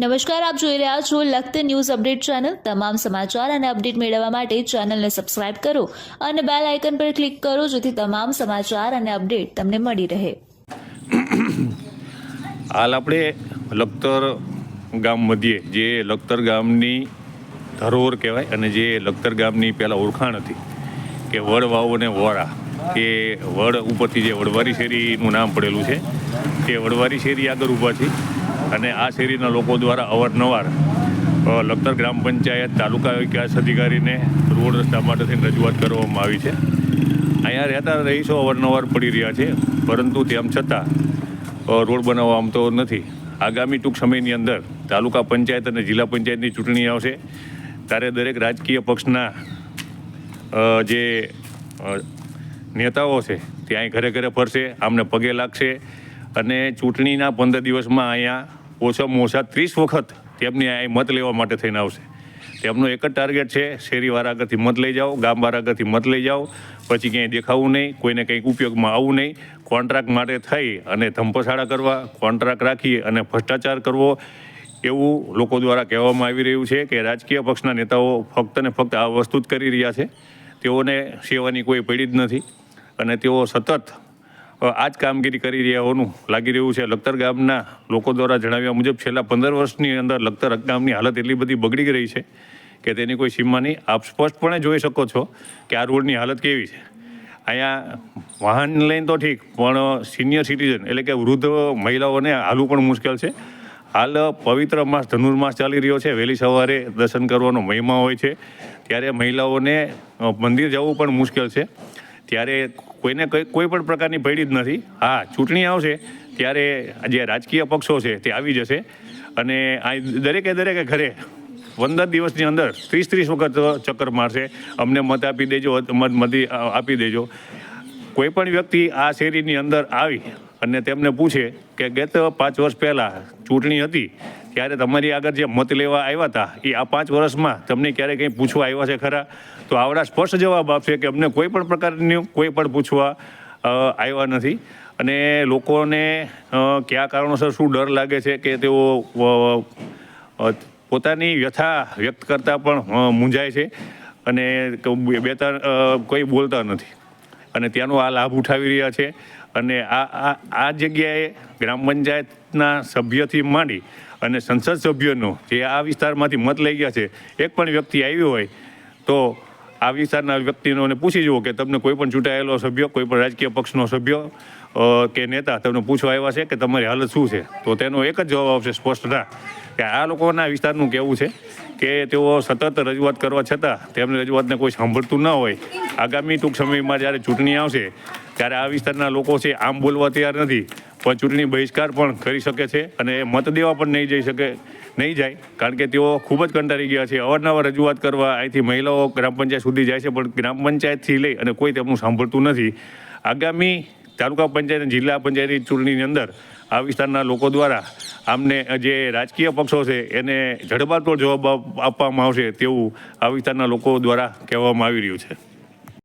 નમસ્કાર, આપ જોઈ રહ્યા છો લખત ન્યૂઝ અપડેટ ચેનલ. તમામ સમાચાર અને અપડેટ મેળવવા માટે ચેનલને સબસ્ક્રાઇબ કરો અને બેલ આઇકન પર ક્લિક કરો જેથી તમામ સમાચાર અને અપડેટ તમને મળી રહે. હાલ આપણે લખતર ગામ મધ્યે, જે લખતર ગામની ધરોહર કહેવાય અને જે લખતર ગામની પહેલાં ઓળખાણ હતી કે વડ, વાવો ને વોરા, કે વડ ઉપરથી જે વડવારી શેરીનું નામ પડેલું છે, તે વડવારી શેરી આગળ ઊભા છે. અને આ શેરીના લોકો દ્વારા અવારનવાર લખતર ગ્રામ પંચાયત, તાલુકા વિકાસ અધિકારીને રોડ રસ્તા માટે થઈને રજૂઆત કરવામાં આવી છે. અહીંયા રહેતા રહીશો અવારનવાર પડી રહ્યા છે, પરંતુ તેમ છતાં રોડ બનાવવા આમ તો નથી. આગામી ટૂંક સમયની અંદર તાલુકા પંચાયત અને જિલ્લા પંચાયતની ચૂંટણી આવશે, ત્યારે દરેક રાજકીય પક્ષના જે નેતાઓ છે, તે અહીં ઘરે ઘરે ફરશે, આમને પગે લાગશે અને ચૂંટણીના પંદર દિવસમાં અહીંયા ઓછામાં ઓછા ત્રીસ વખત તેમની અહીં મત લેવા માટે થઈને આવશે. તેમનો એક જ ટાર્ગેટ છે શેરીવાળા આગળથી મત લઈ જાઓ ગામવાળા આગળથી મત લઈ જાઓ, પછી ક્યાંય દેખાવું નહીં, કોઈને કંઈક ઉપયોગમાં આવવું નહીં. કોન્ટ્રાક્ટ માટે થઈ અને ધંપસાળા કરવા કોન્ટ્રાક્ટ રાખી અને ભ્રષ્ટાચાર કરવો એવું લોકો દ્વારા કહેવામાં આવી રહ્યું છે કે રાજકીય પક્ષના નેતાઓ ફક્ત ને ફક્ત આ વસ્તુ જ કરી રહ્યા છે. તેઓને સેવાની કોઈ પડી જ નથી અને તેઓ સતત આ જ કામગીરી કરી રહ્યા હોવાનું લાગી રહ્યું છે. લખતર ગામના લોકો દ્વારા જણાવ્યા મુજબ છેલ્લા પંદર વર્ષની અંદર લખતર ગામની હાલત એટલી બધી બગડી રહી છે કે તેની કોઈ સીમા નહીં. આપ સ્પષ્ટપણે જોઈ શકો છો કે આ રોડની હાલત કેવી છે. અહીંયા વાહન લઈને તો ઠીક, પણ સિનિયર સિટીઝન એટલે કે વૃદ્ધ મહિલાઓને હાલવું પણ મુશ્કેલ છે. હાલ પવિત્ર માસ ધનુર્માસ ચાલી રહ્યો છે. વહેલી સવારે દર્શન કરવાનો મહિમા હોય છે. ત્યારે મહિલાઓને મંદિર જવું પણ મુશ્કેલ છે. ત્યારે કોઈને કોઈ પણ પ્રકારની ભયડી જ નથી. હા, ચૂંટણી આવશે ત્યારે જે રાજકીય પક્ષો છે તે આવી જશે. અને આ દરેકે દરેકે ઘરે પંદર દિવસની અંદર ત્રીસ ત્રીસ વખત ચક્કર મારશે. અમને મત આપી દેજો, મત મત આપી દેજો. કોઈ પણ વ્યક્તિ આ શેરીની અંદર આવી અને તેમને પૂછે કે ગત પાંચ વર્ષ પહેલાં ચૂંટણી હતી ત્યારે તમારી આગળ જે મત લેવા આવ્યા હતા, એ આ પાંચ વર્ષમાં તમને ક્યારે કંઈ પૂછવા આવ્યા છે ખરા? તો આવડા સ્પષ્ટ જવાબ આપશે કે અમને કોઈ પણ પ્રકારની, કોઈ પણ પૂછવા આવ્યા નથી. અને લોકોને કયા કારણોસર શું ડર લાગે છે કે તેઓ પોતાની વ્યથા વ્યક્ત કરતા પણ મૂંઝાય છે અને બે ત્રણ કોઈ બોલતા નથી. અને ત્યાંનો આ લાભ ઉઠાવી રહ્યા છે. અને આ આ જગ્યાએ ગ્રામ પંચાયતના સભ્યથી માંડી અને સંસદ સભ્યનો જે આ વિસ્તારમાંથી મત લઈ ગયા છે, એક પણ વ્યક્તિ આવ્યો હોય તો આ વિસ્તારના વ્યક્તિઓને પૂછી જુઓ કે તમને કોઈ પણ ચૂંટાયેલો સભ્ય, કોઈ પણ રાજકીય પક્ષનો સભ્ય કે નેતા તમને પૂછવા આવ્યા છે કે તમારી હાલત શું છે? તો તેનો એક જ જવાબ આવશે સ્પષ્ટ ના કે આ લોકોના વિસ્તારનું કહેવું છે કે તેઓ સતત રજૂઆત કરવા છતાં તેમની રજૂઆતને કોઈ સાંભળતું ન હોય. આગામી ટૂંક સમયમાં જ્યારે ચૂંટણી આવશે, ત્યારે આ વિસ્તારના લોકો છે આમ બોલવા તૈયાર નથી. ચૂંટણી બહિષ્કાર પણ કરી શકે છે અને મત દેવા પણ નહીં જઈ શકે, નહીં જાય. કારણ કે તેઓ ખૂબ જ કંટાળી ગયા છે. અવારનવાર રજૂઆત કરવા અહીંથી મહિલાઓ ગ્રામ પંચાયત સુધી જાય છે, પણ ગ્રામ પંચાયતથી લઈ અને કોઈ તેમનું સાંભળતું નથી. આગામી તાલુકા પંચાયત જિલ્લા પંચાયતની ચૂંટણીની અંદર આ વિસ્તારના લોકો દ્વારા આમને જે રાજકીય પક્ષો છે, એને જડબાતોડ જવાબ આપવામાં આવશે તેવું આ વિસ્તારના લોકો દ્વારા કહેવામાં આવી રહ્યું છે.